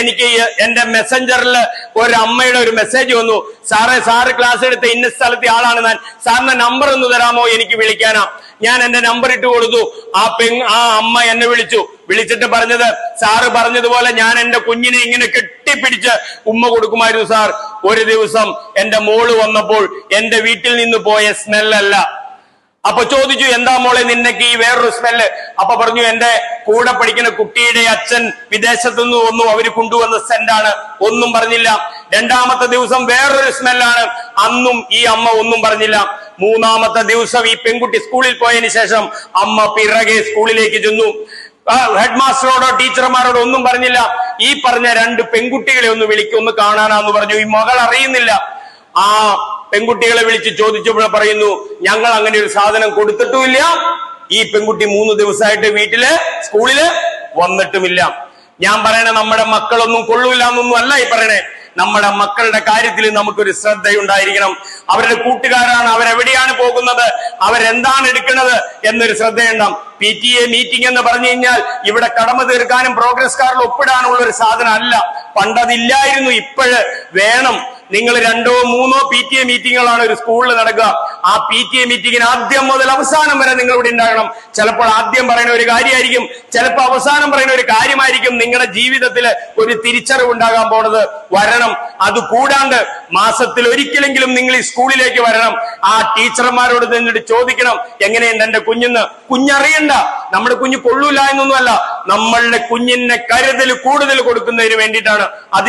എനിക്ക് എന്റെ മെസ്സഞ്ചറിൽ ഒരു അമ്മയുടെ ഒരു മെസ്സേജ് വന്നു. സാറേ സാറ് ക്ലാസ് എടുത്ത ഇന്ന സ്ഥലത്തെ ആളാണ് ഞാൻ. സാറിന്റെ നമ്പർ ഒന്ന് തരാമോ? എനിക്ക് വിളിക്കാനാ. ഞാൻ എന്റെ നമ്പർ ഇട്ട് കൊടുത്തു. ആ പെങ് ആ അമ്മ എന്നെ വിളിച്ചു. വിളിച്ചിട്ട് പറഞ്ഞത് സാറ് പറഞ്ഞതുപോലെ ഞാൻ എന്റെ കുഞ്ഞിനെ ഇങ്ങനെ കെട്ടിപ്പിടിച്ച് ഉമ്മ കൊടുക്കുമായിരുന്നു സാർ. ഒരു ദിവസം എന്റെ മോൾ വന്നപ്പോൾ എന്റെ വീട്ടിൽ നിന്ന് പോയ സ്മെല്ലല്ല അപ്പൊ ചോദിച്ചു എന്താ മോളെ നിന്നക്ക് ഈ വേറൊരു സ്മെല്ല് അപ്പൊ പറഞ്ഞു എന്റെ കൂടെ പഠിക്കുന്ന കുട്ടിയുടെ അച്ഛൻ വിദേശത്തു നിന്ന് ഒന്നും അവർ കൊണ്ടുവന്ന സെന്റാണ് ഒന്നും പറഞ്ഞില്ല. രണ്ടാമത്തെ ദിവസം വേറൊരു സ്മെല്ലാണ് അന്നും ഈ അമ്മ ഒന്നും പറഞ്ഞില്ല. മൂന്നാമത്തെ ദിവസം ഈ പെൺകുട്ടി സ്കൂളിൽ പോയതിന് ശേഷം അമ്മ പിറകെ സ്കൂളിലേക്ക് ചെന്നു. ഹെഡ് മാസ്റ്ററോടോ ടീച്ചർമാരോടോ ഒന്നും പറഞ്ഞില്ല. ഈ പറഞ്ഞ രണ്ട് പെൺകുട്ടികളെ ഒന്ന് വിളിക്കും ഒന്ന് കാണാനാന്ന് പറഞ്ഞു. ഈ മകൾ അറിയുന്നില്ല. ആ പെൺകുട്ടികളെ വിളിച്ച് ചോദിച്ചപ്പോൾ പറയുന്നു ഞങ്ങൾ അങ്ങനെ ഒരു സാധനം കൊടുത്തിട്ടുമില്ല. ഈ പെൺകുട്ടി മൂന്ന് ദിവസമായിട്ട് വീട്ടിൽ സ്കൂളിൽ വന്നിട്ടുമില്ല. ഞാൻ പറയണേ നമ്മുടെ മക്കളൊന്നും കൊള്ളൂല എന്നൊന്നും അല്ല ഈ പറയണേ. നമ്മുടെ മക്കളുടെ കാര്യത്തിൽ നമുക്കൊരു ശ്രദ്ധയുണ്ടായിരിക്കണം. അവരുടെ കൂട്ടുകാരാണ് അവരെവിടെയാണ് പോകുന്നത് അവരെന്താണ് എടുക്കുന്നത് എന്നൊരു ശ്രദ്ധയുണ്ടാവും. പി ടി എ മീറ്റിംഗ് എന്ന് പറഞ്ഞു കഴിഞ്ഞാൽ ഇവിടെ കടമ തീർക്കാനും പ്രോഗ്രസ് കാർഡിൽ ഒപ്പിടാനുള്ള ഒരു സാധനം അല്ല പണ്ടതില്ലായിരുന്നു ഇപ്പോഴ് വേണം. നിങ്ങൾ രണ്ടോ മൂന്നോ പി ടി എ മീറ്റിങ്ങുകളാണ് ഒരു സ്കൂളിൽ നടക്കുക. ആ പി ടി എ മീറ്റിംഗിന് ആദ്യം മുതൽ അവസാനം വരെ നിങ്ങൾ ഇവിടെ ഉണ്ടാകണം. ചിലപ്പോൾ ആദ്യം പറയുന്ന ഒരു കാര്യമായിരിക്കും ചിലപ്പോൾ അവസാനം പറയുന്ന ഒരു കാര്യമായിരിക്കും നിങ്ങളുടെ ജീവിതത്തിൽ ഒരു തിരിച്ചറിവ് ഉണ്ടാകാൻ പോണത്. വരണം. അത് കൂടാണ്ട് മാസത്തിൽ ഒരിക്കലെങ്കിലും നിങ്ങൾ ഈ സ്കൂളിലേക്ക് വരണം. ആ ടീച്ചർമാരോട് നിന്നിട്ട് ചോദിക്കണം എങ്ങനെയുണ്ട് എന്റെ കുഞ്ഞെന്ന്? കുഞ്ഞറിയണ്ട. നമ്മുടെ കുഞ്ഞ് കൊള്ളൂല എന്നൊന്നുമല്ല. നമ്മളുടെ കുഞ്ഞിനെ കരുതൽ കൂടുതൽ കൊടുക്കുന്നതിന് വേണ്ടിയിട്ടാണ്. അത്